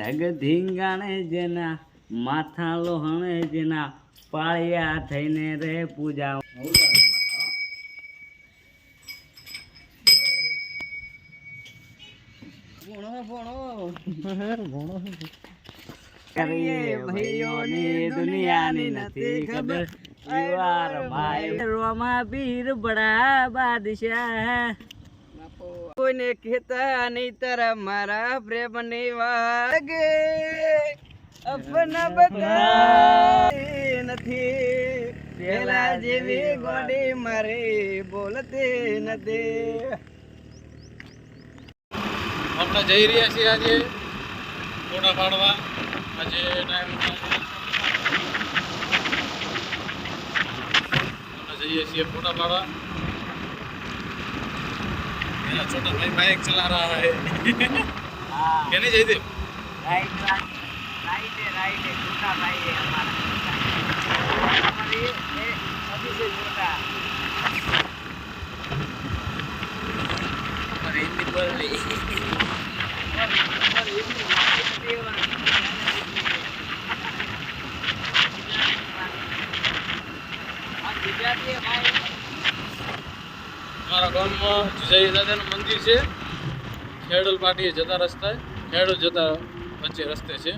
ધગ ધીંગાણે જેના માથા લોહણે જેના પાળિયા થઈને રે પૂજા. દુનિયાની નથી ખબર. રોમા પીર બડા બાદશાહ. કોઈને કહેતા નહીં તારા મારા પ્રેમની વાગે. અપના બધા નથી. પેલા જેવી ગોડી મારી બોલતી નથી. આપણે જઈ રહ્યા છીએ આજે ફોટા પાડવા. આજે ટાઈમ જઈએ છીએ ફોટા પાડવા. मेरा छोटा भाई बाइक चला रहा है હા क्या नहीं जयदेव राइट राइट राइट है राइट है छोटा भाई है हमारा हमारे ये सभी से छोटा पर हिंदी बोल रही હિરાદાનું મંદિર છે. ખેડલ પાટીએ જતા રસ્તા ખેડલ જતા વચ્ચે રસ્તે છે.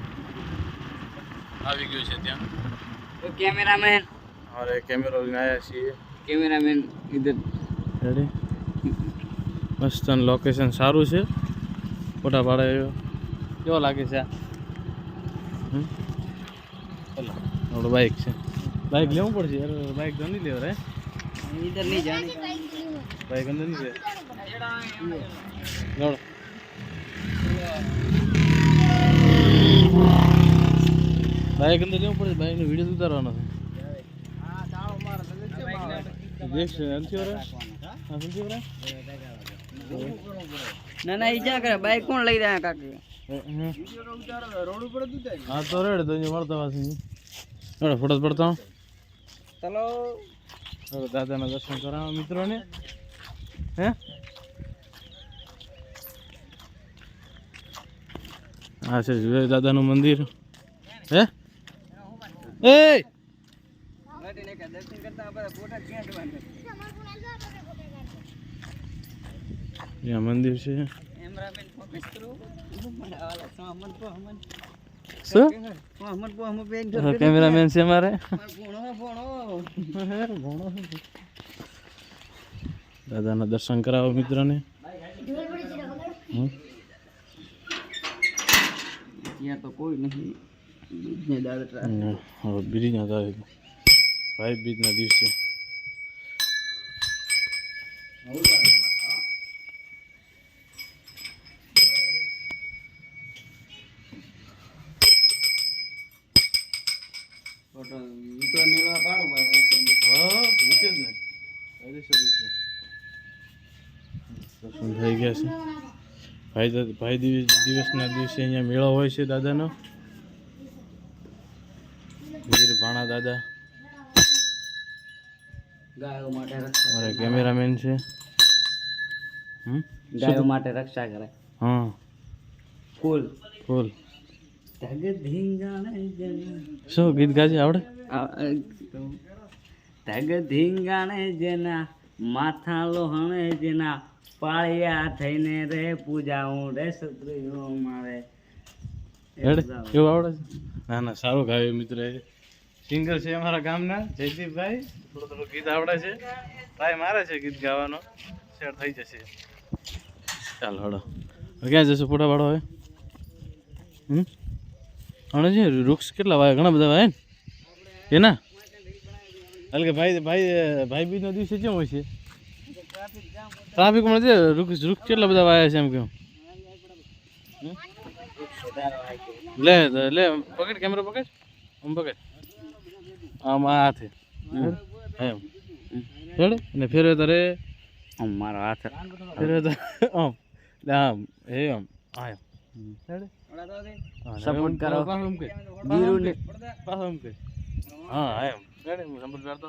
આવી ગયું છે ત્યાં. તો કેમેરામેન? અરે કેમેરો લઈને આવ્યા છીએ. કેમેરામેન ઇધર. રેડી મસ્ત લોકેશન સારું છે. ફોટા પાડે. કેવો લાગે છે આ? બાઇક છે. બાઇક લેવું પડશે. યાર બાઇક તો નહીં લેવાય इधर नहीं जाने બાઇક અંદર નહીં લે ચાલો બાઇક અંદર લેવું પડશે બાઇકનો વિડીયો ઉતારવાનો છે દેખ નથી વરે હા નથી વરે ના ના ઈ જ્યાં કરે બાઈક કોણ લઈ રહ્યા કાકી હા તો રેડ તો અહીંયા મળતા વાસી રેડ ફોટો પડતા હું ચલો દાદાના દર્શન કરાવવા મિત્રોને. હે? હા છે જુએ દાદાનું મંદિર. હે? એ! મંદિર છે. કેમેરામેન શું છે મારે દાદાના દર્શન કરાવો મિત્રોને. હમ? ત્યાં તો કોઈ નહીં. બીજને દાદા બીજના તારીખ ભાઈ બીજના દિવસે ફોટો ઈ તો મેળવા પાડો ભાઈ હા વિશે જ ને કાયદેસર વિશે દર્શન થઈ ગયા છે. ભાઈ ભાઈ દિવસ દિવસના દિવસે અહીંયા મેળો હોય છે દાદાનો. વીર ભાણા દાદા. ગાયો માટે રક્ષા અમારા કેમેરામેન છે. ગાયો માટે રક્ષા કરે. હા. કુલ ધીંગાણે શું ગીત ગાજે? આવડે? તગ ધીંગાણે જેના માથા લોહણે જેના પાળિયા થઈને રે પૂજા હું રે શત્રુ મારે. હેડ એવું આવડે છે? ના ના સારું ગાયું મિત્ર. સિંગર છે અમારા ગામના જયદીપભાઈ. થોડું થોડું ગીત આવડે છે. ટ્રાય મારે છે ગીત ગાવાનો. શેર થઈ જશે. ચાલ હડો ક્યાં જશું? ફોટા પાડો હવે? હમ? છે વૃક્ષ કેટલા વાય? ઘણા બધા વાય ને? એના? એટલે કે ભાઈ ભાઈ ભાઈ બીજનો દિવસે કેમ હોય છે? ટ્રાફિક મળે છે વૃક્ષ વૃક્ષ કેટલા બધા વાયા છે એમ કેમ? લે લે પકડ કેમેરો પકડ. આમ પકડ. આમ આ હાથે. એમ. હેડ. ને ફેરવે તારે. આમ મારો હાથ. ફેરવે તારે. આમ. આમ. હે આમ. આ એમ. હેડ. કરો. પાછું એમ કે પાછું એમ કે હા એમ. હું સંપર્ક કરતો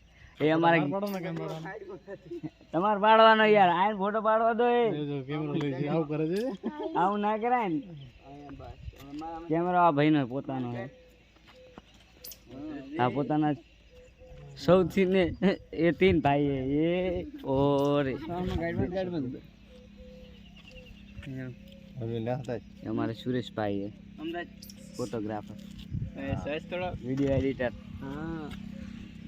એ અમારે તમારે પાડવાનો યાર આયન ફોટો પાડવા દો એ. કેમેરો લઈ જઈ આવું કરે છે? આવું ના કરાય ને. કેમેરો આ ભાઈનો પોતાનો આ પોતાના સૌથી ને એ તીન ભાઈ એ ઓરે અમારે સુરેશભાઈ ફોટોગ્રાફર વીડિયો એડિટર હા.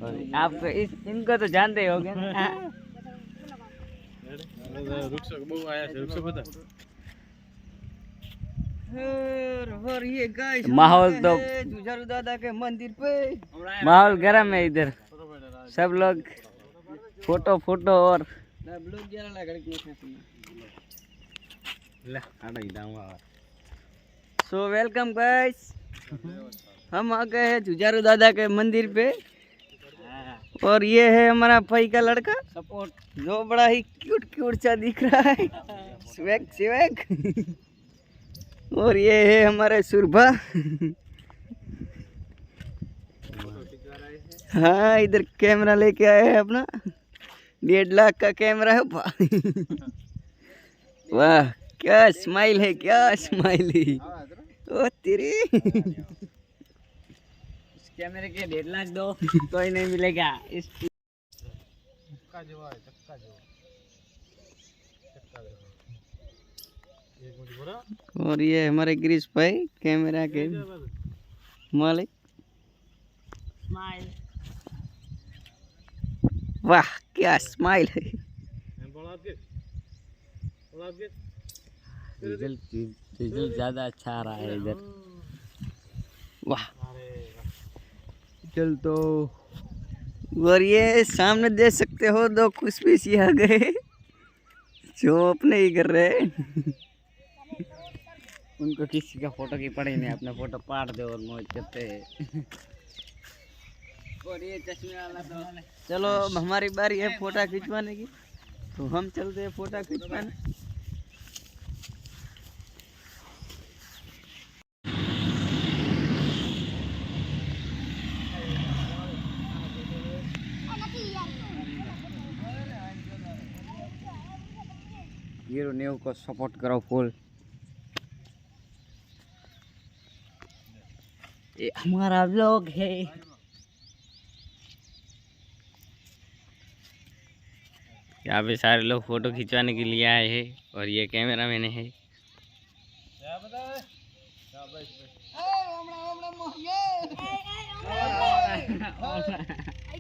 हाँ। आप तो इस इनको तो जानते हो हाँ। गए माहौल तो दादा के मंदिर पे। माहौल गर्म है इधर। सब लोग फ़ोटो फ़ोटो और। सो वेलकम गाइस हम आ गए हैं जुजारू दादा के मंदिर पे। और ये है हमारा भाई का लड़का। सपोर्ट। जो बड़ा ही क्यूट क्यूट सा दिख रहा है। स्वेग स्वेग और ये है हमारे सुरभा। हाँ इधर कैमरा लेके आए हैं अपना। डेढ़ लाख का कैमरा है भाई वाह क्या स्माइल है क्या स्माइल है। ओ तेरी। कैमरे के डेढ़ लाख दो कोई नहीं मिलेगा। इस और ये हमारे गिरीश भाई कैमरा के मालिक। वाह क्या स्माइल है। रिज़ल्ट ज़्यादा अच्छा आ रहा है इधर। वाह। चल तो। और ये सामने देख सकते हो दो कुछ पीस आ गए। जो अपने ही कर रहे उनको किसी का फ़ोटो की पड़ी नहीं अपना फ़ोटो पाट दो और मौज करते हैं। और ये चश्मे वाला तो चलो हमारी बारी है फ़ोटो खिंचवाने की। तो हम चलते हैं फ़ोटो खिंचवाने। हीरो न्यू को सपोर्ट करो फुल ये हमारा ब्लॉग है। यहाँ पे सारे लोग फ़ोटो खिंचवाने के लिए आए हैं और ये कैमरा मैंने है।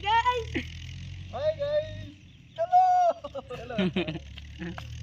ક્યાં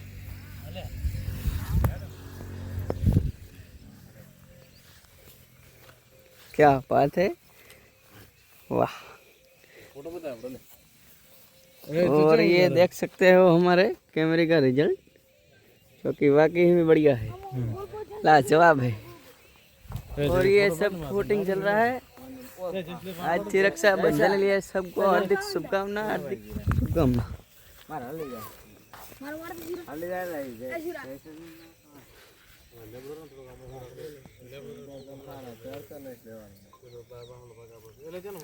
क्या बात है? वाह। और ये देख सकते हो हमारे कैमरे का रिज़ल्ट, जो कि वाकई ही बढ़िया है। लाजवाब है। और ये सब शूटिंग चल रहा है। आज तिरक्षा रक्षा बंधन लिया सबको हार्दिक शुभकामना हार्दिक शुभकामना। ले जाए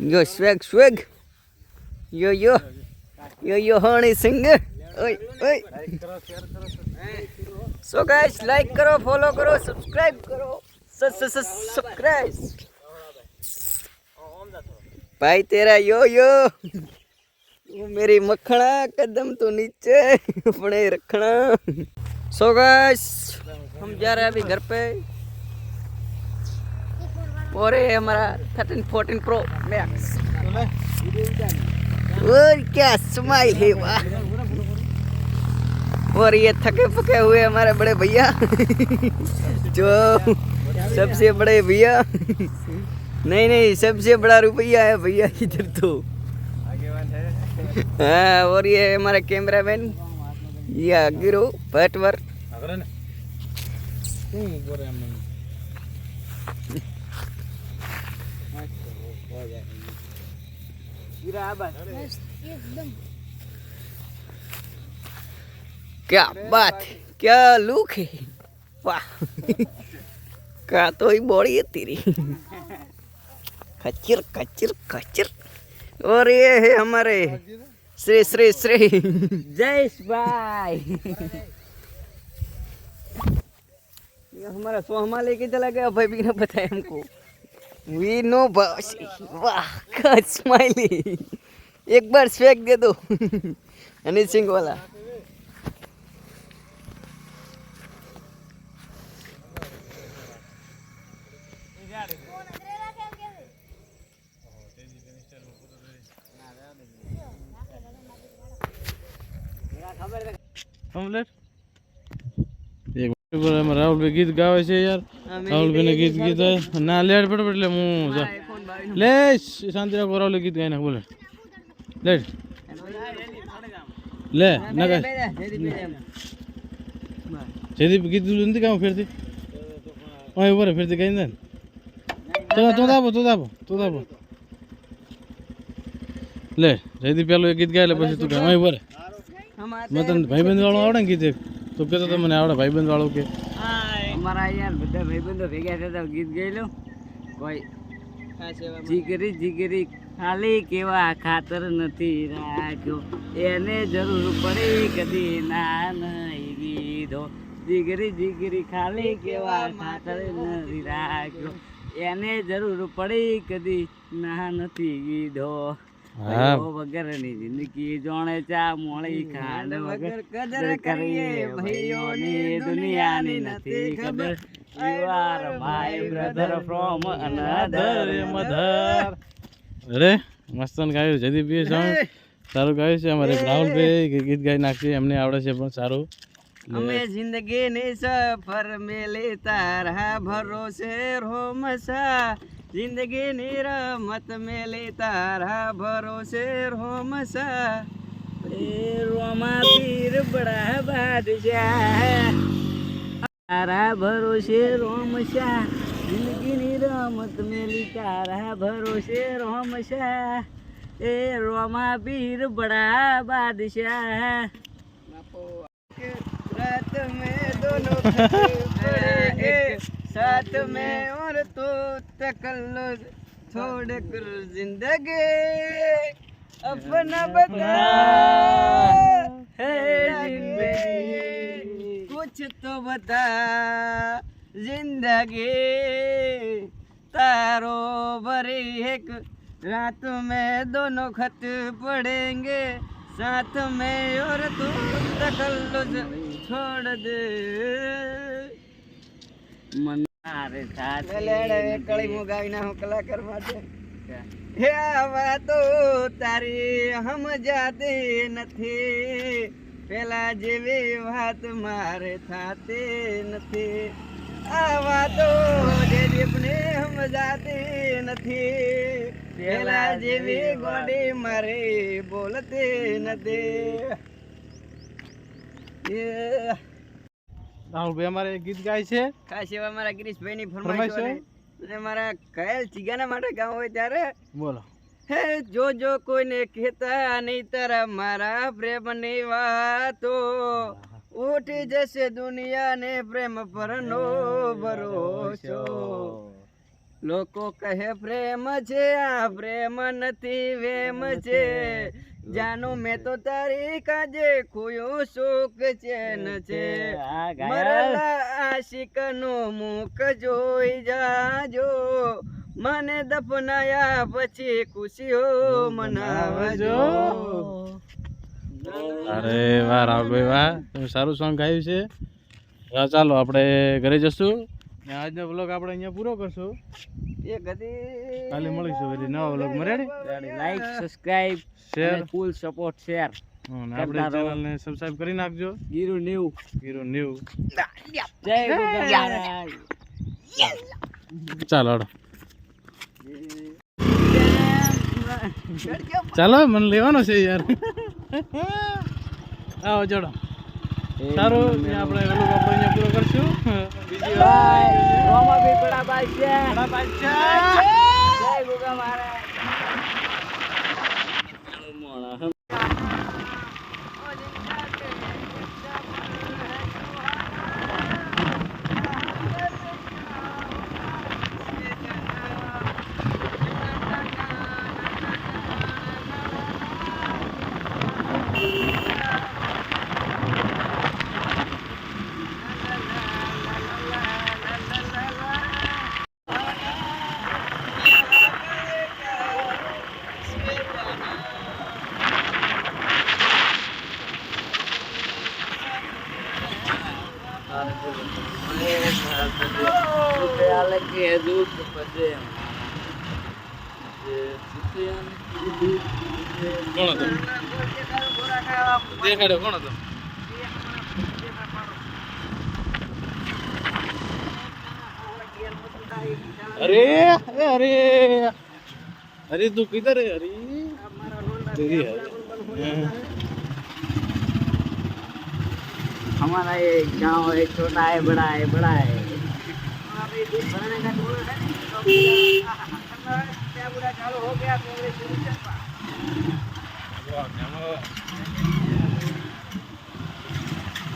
यो स्वेग स्वेग। यो यो। यो यो, हनी सिंह। ओय ओय। सो गाइस लाइक करो फॉलो करो सब्सक्राइब करो। सब्सक्राइब भाई तेरा यो यो। मेरी मखणा कदम तो नीचे, अपने रखना। सो गाइस हम जा रहे हैं अभी घर पे। और ये हमारा थर्टीन फोर्टीन प्रो मैक्स और क्या स्माइल है वाह। और ये थके पके हुए हमारे बड़े भैया। जो सबसे बड़े भैया। नहीं नहीं सबसे बड़ा रुपया है भैया इधर तो। हाँ और ये हमारे कैमरा मैन ये गिरो भटवर આગળ ને શું ઉપર એમ એમ? क्या बात है क्या लुक है वाह का तो ही बॉडी है तेरी खच्चर खच्चर खच्चर और ये है हमारे श्री श्री श्री जयेश भाई ये हमारा सोहमा लेके चला गया भाई भी ने बताया हमको वी नो बॉस वाह का स्माइली एक बार स्वेग दे दो अनिल सिंह वाला કમ્પ્લીટ એક ઉપર એમાં રાહુલભાઈ ગીત ગાવે છે યાર રાહુલભાઈને ગીત ગીત ના લેટ ફટાફટ એટલે હું લે શાંતિ રાખો રાહુલ ગીત ગાઈને બોલે. લે લે ના જયદીપ ગીત નથી કામ ફેરતી હા ઉપર ફેરતી કઈ ને. તો તો દાબો તો દાબો તો દાબો લે જયદીપ પેલું ગીત ગાય એટલે પછી તું ગાય. ઉપર મેં તને ભાઈબંધ વાળું આવડે ને ગીત? એક તો તો તમને આવડે ભાઈબંધ વાળું કે અમારા યાર બધા ભાઈબંધો ભેગા થતા ગીત ગયેલું કોઈ જીગરી જીગરી ખાલી કેવા ખાતર નથી રાખ્યો. એને જરૂર પડી કદી ના નહીં દીધો. જીગરી જીગરી ખાલી કેવા ખાતર નથી રાખ્યો. એને જરૂર પડી કદી ના નથી દીધો. વગરની જિંદગી જોણે ચા મોળી ખાંડ વગર કદર કરીએ ભાઈઓની દુનિયાની નથી ખબર. You are my brother from another mother અરે મસ્ત ગાયું જયદીપ બી સોંગ સારું ગાયું છે અમારે રાહુલભાઈ ગીત ગાઈ નાખશે એમને આવડે છે પણ સારું. અમે જિંદગીની સફર મેલે તારા ભરોસે રોમસા. ज़िंदगी नीरा मत मिली तारा भरोसे रोमसा रोमा पीर बड़ा बादशाह। तारा भरोसे रोमसा ज़िंदगी नीरा मत मेली तारा भरोसे रोमसा ए रोमा पीर बड़ा बादशाह। रात में दोनों साथ में और तो तकल्लुस छोड़ कर ज़िंदगी। अपना बता कुछ तो बता ज़िंदगी। तारो भरी एक रात में दोनों खत पड़ेंगे साथ में और तू तकल्लुस छोड़ दे। मन મારે સાથે લેડે કળી મુ ના હું કલાકાર માટે. હે આવા તો તારી સમજાતી નથી. પેલા જેવી વાત મારે થાતી નથી. આવા તો જે દીપને નથી. પેલા જેવી ગોડી મારે બોલતી નથી. Yeah. રાહુલભાઈ અમારે ગીત ગાય છે. ખાસ એવા મારા ગિરીશભાઈ ની ફરમાઈશ અને મારા કયેલ ચીગાના માટે ગામ હોય ત્યારે બોલો. હે જો જો કોઈને કહેતા નહીં તારા મારા પ્રેમની વાતો. ઉઠી જશે દુનિયાને પ્રેમ પરનો ભરોસો. લોકો કહે પ્રેમ છે આ પ્રેમ નથી વેમ છે. જાનું મેં તો તારી કાજે ખોયો શોક ચેન છે. મરેલા આશિકનું મુખ જોઈ જાજો. મને દફનાયા પછી ખુશીઓ મનાવજો. અરે વાહ રાહુલભાઈ વાહ. તમે સારું સોંગ ગાયું છે. ચાલો આપણે ઘરે જશું. ને આજનો બ્લોગ આપણે અહીંયા પૂરો કરશું. એક હતી. કાલે મળીશું પછી નવા blog મરેડી like subscribe share full support share આપણી ચેનલને સબસ્ક્રાઇબ કરી નાખજો. ગીરુ નેવું. હીરો ન્યુ જય ચાલો ચાલો મને લેવાનો છે યાર. આવો ચડો. સારું આપણે ઓલું આપણે અહીંયા પૂરો કરશું. બીજી વાર. રોમા બી બડા ભાઈ છે. બડા બાદશાહ. જય ગોગા મહારાજ. રૂપિયા દેખાડ્યો કોણ હતો अरे ए, अरे अरे तू किधर है अरे तेरी है हमारा ये गांव है छोटा है बड़ा है बड़ा है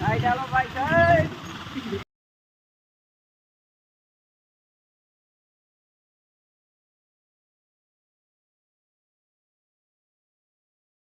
ભાઈ ચાલો ભાઈ સાહેબ.